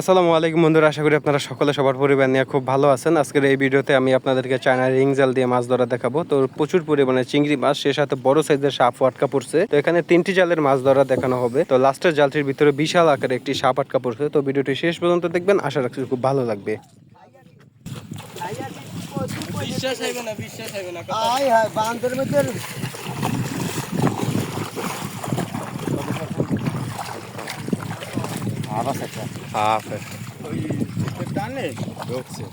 আসসালামু আলাইকুম বন্ধুরা আশা করি আপনারা সকলে সবার পরিবার নিয়ে খুব ভালো আছেন। আজকের এই ভিডিওতে আমি আপনাদেরকে চায়না রিং জাল দিয়ে মাছ ধরা দেখাবো। তো প্রচুর পরিমাণে চিংড়ি মাছ সে সাথে বড় সাইজের সাপ আটকা পড়ছে। তো এখানে তিনটি জালের মাছ ধরা দেখানো হবে। তো লাস্টের জালটির ভিতরে বিশাল আকারে একটি সাপ আটকা পড়ছে। তো ভিডিওটি শেষ পর্যন্ত দেখবেন। আশা রাখছি খুব ভালো লাগবে। বিশ্বাস না বিশ্বাস না আবাস একটা হাফ ওই টানে ঢুকছে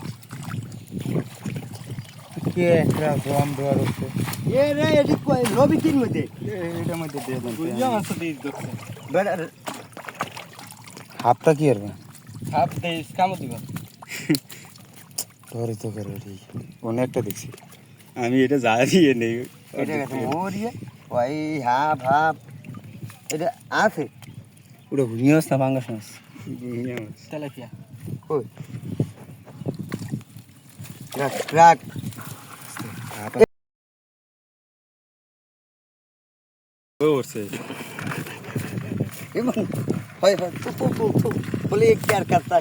কে একটা গম হচ্ছে এ রে এটি কই রবি তিন মধ্যে এটার মধ্যে দিয়ে দেন বুঝলাম আছে দিয়ে ঢুকছে বেড়া হাতটা কি কামো দিব ধরে তো করে ঠিক অনেকটা দেখছি আমি এটা জানিয়ে নেই এটা গেছে ওরিয়ে ওই হাফ হাফ এটা আছে পুরো ভুঁড়ি মাছ না পাঙ্গাস মাছ তেলাপিয়া। ওই ট্রাক ট্রাক করছে এবং হয় হয় তু তু তু তু বলে কি আর করতা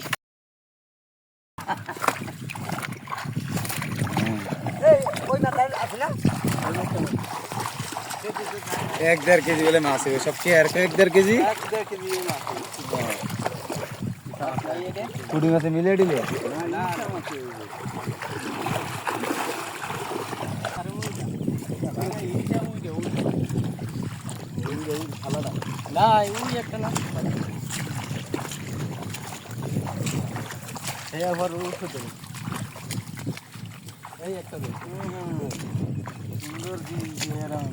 এই ওই না তাই আছে না? এক দেড় কেজি বলে মাছ হবে সব কি আর এক দেড় কেজি কুড়ি মাসে মিলিয়ে দিলে না ওই একটা না এই আবার উঠে দেবে এই একটা দে সুন্দর জিনিস দিয়ে এরকম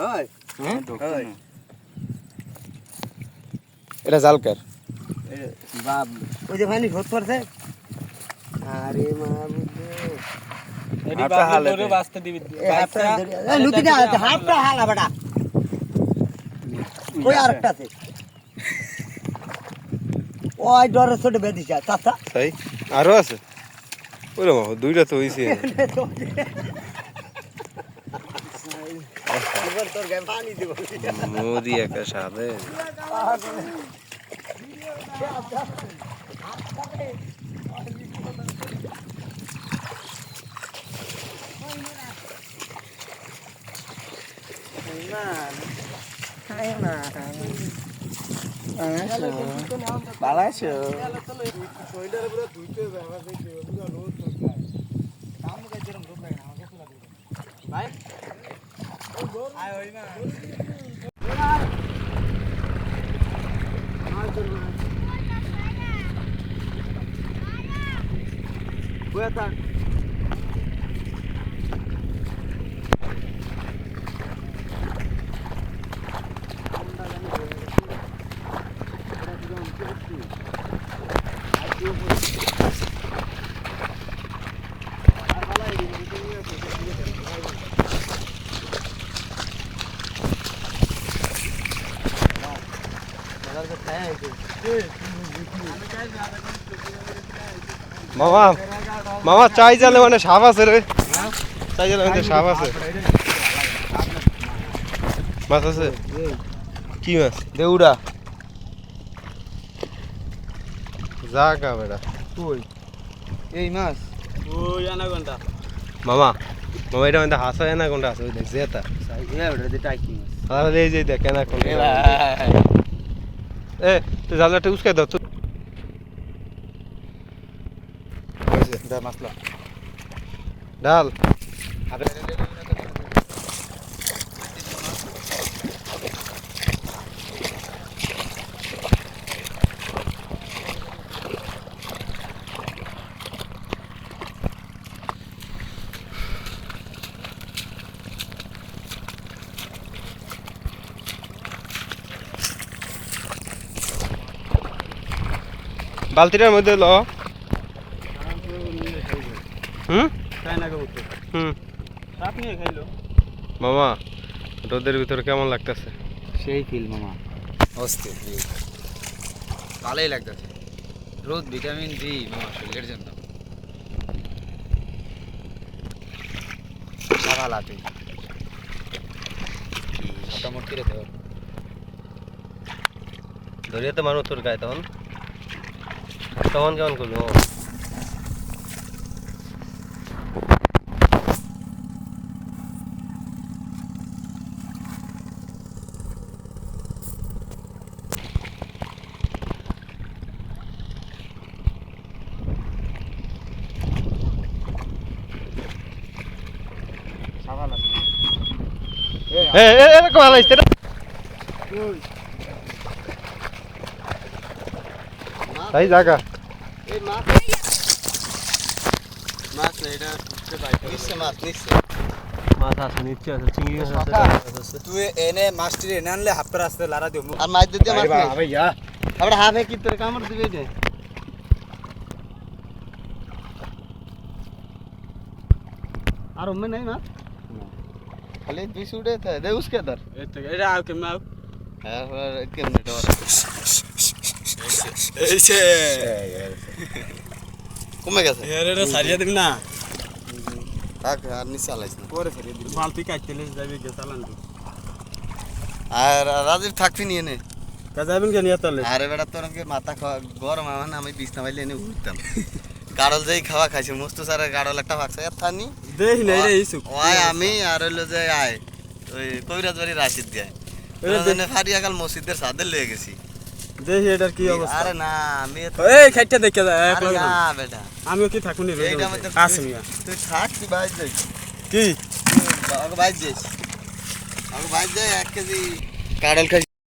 হয়। এটা জালকার। বাপ ওই যে ভাই ভোট করছে আরে মা বুঝে এটি বাবু ধরে বাঁচতে দিবি। লুকি দা। হাফটা হালা বেটা ওই আরেকটা আছে? ওই ডরের ছোট বেদিছে চাচা। তাই? আরও আছে? ওরে বাবা দুইটা তো হইছে এবার তোর গায়ে পানি দিব মোদি একা সাদে না খাই না ভালো আছো মামা মামা চাই জালে মানে সাপ আছে রে। চাই জালে মানে সাপ আছে। মাছ আছে? কি মাছ? দেউড়া জাগা বেড়া। এই মাছ? ওই আনাগন্ডা মামা মামা এটা মানে হাসা এনা কোনটা আছে ওই দেখ জেতা তাহলে এই যে দেখ এ জালটা উস্কাই দাও তুই মাছলা। বালতিটার মধ্যে ল। হুম? তাই না কবুতর হুম। মামা রোদের ভিতরে কেমন লাগতেছে? সেই ফিল মামা। অস্থির ভালোই লাগতেছে। রোদ ভিটামিন ডি মামা শরীরের জন্য। সারালাতে মোটামুটি রে দেওয়ার ধরিয়ে তো মানুষ তোর গায়ে তখন। তখন কেমন করবি ও সাবালাতে এ এ এরকম হালাইছে তাই জায়গা এই মাছ মাছ না এটা নিচ্ছে মাছ নিচ্ছে মাছ আছে নিচ্ছে আছে চিংড়ি আছে তুই এনে মাছটি এনে আনলে হাফ রাস্তায় লারা দিও আর মাছ দিতে মাছ ভাইয়া আবার হাফে কি তোর কামড় দিবে এটা আর উম্মে নাই মাছ খালি উঠে দে উসকে ধর এটা আও কেমন আও হ্যাঁ কেমনে ডর এইছে কমে গেছে। এরে সারিয়া দিবি না। থাক আর নিচে আলাইছ না। পরে সারিয়া দিবি। বালতি কাটতে লেস যাবি গে চালান তুই আর রাজীব থাকবি নিয়ে নে। যাবেন কে নিয়ে আরে বেটা তোর মাথা গরম আমার আমি বিছনা পাইলে এনে উঠতাম গাড়ল যেই খাওয়া খাইছে মস্ত সারা গাড়ল একটা ভাগছে এর থানি। দেখ না এটা ইসু ওই আমি আর হইল যে আয়। ওই কবিরাজ বাড়ি রাশিদ দিয়ে। ফারিয়া কাল মসজিদের সাদের লয়ে গেছি। দেখ এটার কি অবস্থা। আরে না আমি এই খাইটা দেখে যা আরে না না। বেটা। আমিও কি থাকুনি রই তুই থাক তুই বাইর যাই কি? আমাকে বাইর যাইস আমাকে বাইর যাই এক কেজি কাড়ল খাই